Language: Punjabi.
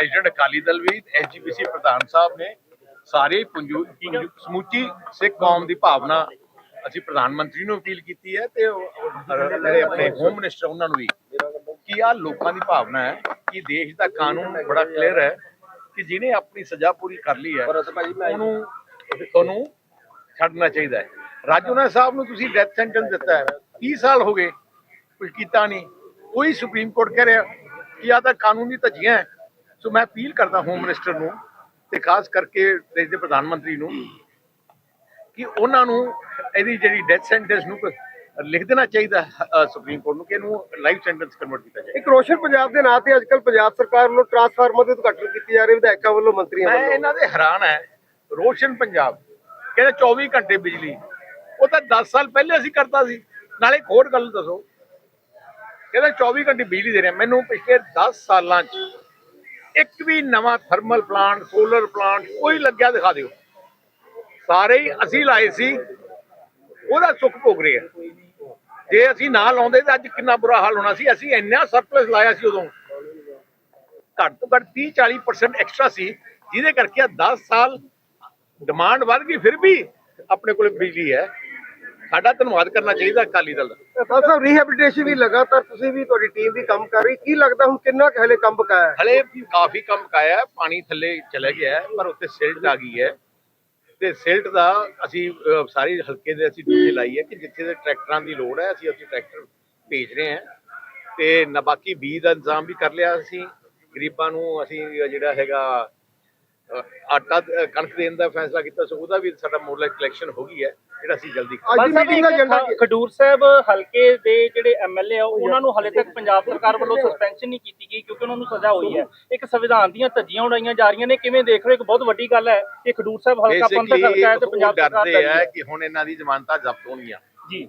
ਪ੍ਰੈਜ਼ੀਡੈਂਟ ਅਕਾਲੀ ਦਲ ਵੀ ਐਸਜੀਪੀਸੀ ਪ੍ਰਧਾਨ ਸਾਹਿਬ ਨੇ ਸਾਰੇ ਸਮੁੱਚੀ ਸਿੱਖ ਕੌਮ ਦੀ ਭਾਵਨਾ ਅਸੀਂ ਪ੍ਰਧਾਨ ਮੰਤਰੀ ਨੂੰ ਅਪੀਲ ਕੀਤੀ ਹੈ ਤੇ ਜਿਹੜੇ ਆਪਣੇ ਹੋਮ ਮਿਨਿਸਟਰ ਉਹਨਾਂ ਨੂੰ ਵੀ ਕਿ ਆ ਲੋਕਾਂ ਦੀ ਭਾਵਨਾ ਹੈ ਕਿ ਦੇਸ਼ ਦਾ ਕਾਨੂੰਨ ਬੜਾ ਕਲੀਅਰ ਹੈ ਕਿ ਜਿਹਨੇ ਆਪਣੀ ਸਜ਼ਾ ਪੂਰੀ ਕਰ ਲਈ ਹੈ ਉਹਨੂੰ ਤੁਹਾਨੂੰ ਛੱਡਣਾ ਚਾਹੀਦਾ ਹੈ। ਰਾਜੂਨਾ ਸਾਹਿਬ ਨੂੰ ਤੁਸੀਂ ਡੈਥ ਸੈਂਟੈਂਸ ਦਿੱਤਾ ਹੈ। 30 ਸਾਲ ਹੋ ਗਏ ਕੁਝ ਕੀਤਾ ਨਹੀਂ। ਕੋਈ ਸੁਪਰੀਮ ਕੋਰਟ ਕਹਿ ਰਿਹਾ ਕਿ ਆ ਤਾਂ ਕਾਨੂੰਨੀ ਧੱਜੀਆਂ ਹੈ। ਸੋ ਮੈਂ ਅਪੀਲ ਕਰਦਾ ਹੋਮ ਮਿਨਿਸਟਰ ਨੂੰ ਤੇ ਖਾਸ ਕਰਕੇ ਦੇਸ਼ ਦੇ ਪ੍ਰਧਾਨ ਮੰਤਰੀ ਨੂੰ ਕਿ ਉਹਨਾਂ ਨੂੰ ਇਹਦੀ ਜਿਹੜੀ ਡੈਥ ਸੈਂਟੈਂਸ ਨੂੰ ਲਿਖ ਦੇਣਾ ਚਾਹੀਦਾ ਸੁਪਰੀਮ ਕੋਰਟ ਨੂੰ ਕਿ ਇਹਨੂੰ ਲਾਈਫ ਸੈਂਟੈਂਸ ਕਨਵਰਟ ਕੀਤਾ ਜਾਏ। ਇੱਕ ਰੋਸ਼ਨ ਪੰਜਾਬ ਦੇ ਨਾਂ ਤੇ ਅੱਜਕੱਲ ਪੰਜਾਬ ਸਰਕਾਰ ਵੱਲੋਂ ਟਰਾਂਸਫਾਰਮਰ ਦੇ ਉਦਘਾਟਨ ਕੀਤੀ ਜਾ ਰਹੀ ਵਿਧਾਇਕਾਂ ਵੱਲੋਂ ਮੰਤਰੀਆਂ ਮੈਂ ਵੱਲੋਂ। ਇਹਨਾਂ ਦੇ ਹੈਰਾਨ ਹੈ। ਰੋਸ਼ਨ ਪੰਜਾਬ ਕਹਿੰਦੇ 24 ਘੰਟੇ ਬਿਜਲੀ। ਉਹ ਤਾਂ 10 ਸਾਲ ਪਹਿਲੇ ਅਸੀਂ ਕਰਤਾ ਸੀ। ਨਾਲੇ ਹੋਰ ਗੱਲ ਦੱਸੋ। ਕਹਿੰਦੇ 24 ਘੰਟੇ ਬਿਜਲੀ ਦੇ ਰਹੇ। ਮੈਨੂੰ ਪਿਛਲੇ 10 ਸਾਲਾਂ 'ਚ ਇੱਕ ਵੀ ਨਵਾਂ ਥਰਮਲ ਪਲਾਂਟ, ਸੋਲਰ ਪਲਾਂਟ ਕੋਈ ਲੱਗਿਆ ਦਿਖਾ ਦਿਓ। ਸਾਰੇ ਹੀ ਅਸੀਂ ਲਾਏ ਸੀ, ਉਹਦਾ ਸੁੱਖ ਭੋਗ ਰਹੇ ਆ। ਜੇ ਅਸੀਂ ਨਾ ਲਾਉਂਦੇ ਤਾਂ ਅੱਜ ਕਿੰਨਾ ਬੁਰਾ ਹਾਲ ਹੋਣਾ ਸੀ। ਅਸੀਂ ਇੰਨਾ ਸਰਪਲਸ ਲਾਇਆ ਸੀ ਉਦੋਂ। ਘੱਟ ਤੋਂ ਘੱਟ 30 40% ਐਕਸਟਰਾ ਸੀ, ਜਿਹਦੇ ਕਰਕੇ ਆ 10 ਸਾਲ ਡਿਮਾਂਡ ਵੱਧ ਗਈ, ਫਿਰ ਵੀ ਆਪਣੇ ਕੋਲ ਬਿਜਲੀ ਹੈ। ਸਾਡਾ ਧੰਨਵਾਦ ਕਰਨਾ ਚਾਹੀਦਾ ਅਕਾਲੀ ਦਲ ਦਾ। ਖਾਨ ਸਾਹਿਬ ਰੀਹੈਬਿਲਿਟੇਸ਼ਨ ਵੀ ਲਗਾਤਾਰ ਤੁਸੀਂ ਵੀ ਤੁਹਾਡੀ ਟੀਮ ਵੀ ਕੰਮ ਕਰ ਰਹੀ। ਕੀ ਲੱਗਦਾ ਹੁਣ ਕਿੰਨਾ ਕੁ ਹਲੇ ਕੰਮ ਬਕਾਇਆ ਹੈ? ਹਲੇ ਕਾਫੀ ਕੰਮ ਕਾਇਆ ਹੈ, ਪਾਣੀ ਥੱਲੇ ਚਲੇ ਗਿਆ ਹੈ, ਪਰ ਉੱਤੇ ਸਿਲਟ ਆ ਗਈ ਹੈ। ਤੇ ਸਿਲਟ ਦਾ ਅਸੀਂ ਅਹ, ਸਾਰੀ ਹਲਕੇ ਦੇ ਅਸੀਂ ਡਿਊਟੀ ਲਾਈ ਹੈ ਕਿ ਜਿੱਥੇ ਦੇ ਟਰੈਕਟਰਾਂ ਦੀ ਲੋੜ ਹੈ ਅਸੀਂ ਉੱਥੇ ਟਰੈਕਟਰ ਭੇਜ ਰਹੇ ਹਾਂ। ਤੇ ਨਾ ਬਾਕੀ ਬੀਜ ਦਾ ਇੰਤਜ਼ਾਮ ਵੀ ਕਰ ਲਿਆ ਅਸੀਂ। ਗਰੀਬਾਂ ਨੂੰ ਅਸੀਂ ਜਿਹੜਾ ਹੈਗਾ ਅਹ, ਆਟਾ ਅਹ, ਕਣਕ ਦੇਣ ਦਾ ਫੈਸਲਾ ਕੀਤਾ ਸੋ ਉਹਦਾ ਵੀ ਸਾਡਾ ਮੋਡਲ ਕਲੈਕਸ਼ਨ ਹੋ ਗਈ ਹੈ। ਜਿਹੜਾ ਅਸੀਂ ਜਲਦੀ ਅੱਜ ਦੀ ਮੀਟਿੰਗ ਦਾ ਏਜੰਡਾ ਕੀ ਖਡੂਰ ਸਾਹਿਬ ਹਲਕੇ ਦੇ ਜਿਹੜੇ ਐਮਐਲਏ ਆ ਉਹਨਾਂ ਨੂੰ ਹਲੇ ਤੱਕ ਪੰਜਾਬ ਸਰਕਾਰ ਵੱਲੋਂ ਸਸਪੈਂਸ਼ਨ ਨਹੀਂ ਕੀਤੀ ਗਈ ਕਿਉਂਕਿ ਉਹਨਾਂ ਨੂੰ ਸਜ਼ਾ ਹੋਈ ਹੈ। ਇੱਕ ਸੰਵਿਧਾਨ ਦੀਆਂ ਧੱਜੀਆਂ ਉਡਾਈਆਂ ਜਾ ਰਹੀਆਂ ਨੇ ਕਿਵੇਂ ਦੇਖ ਰਹੇ ਹੋ? ਇੱਕ ਬਹੁਤ ਵੱਡੀ ਗੱਲ ਹੈ ਕਿ ਖਡੂਰ ਸਾਹਿਬ ਹਲਕਾ ਪੰਥਕ ਹਲਕਾ ਹੈ ਤੇ ਬੇਸਿਕਲੀ ਪੰਜਾਬ ਸਰਕਾਰ ਡਰਦੇ ਦਾ ਹੈ। ਕਿ ਹੁਣ ਇਹਨਾਂ ਦੀ ਜ਼ਮਾਨਤਾਂ ਜ਼ਬਤ ਹੋਣਗੀਆਂ। ਜੀ।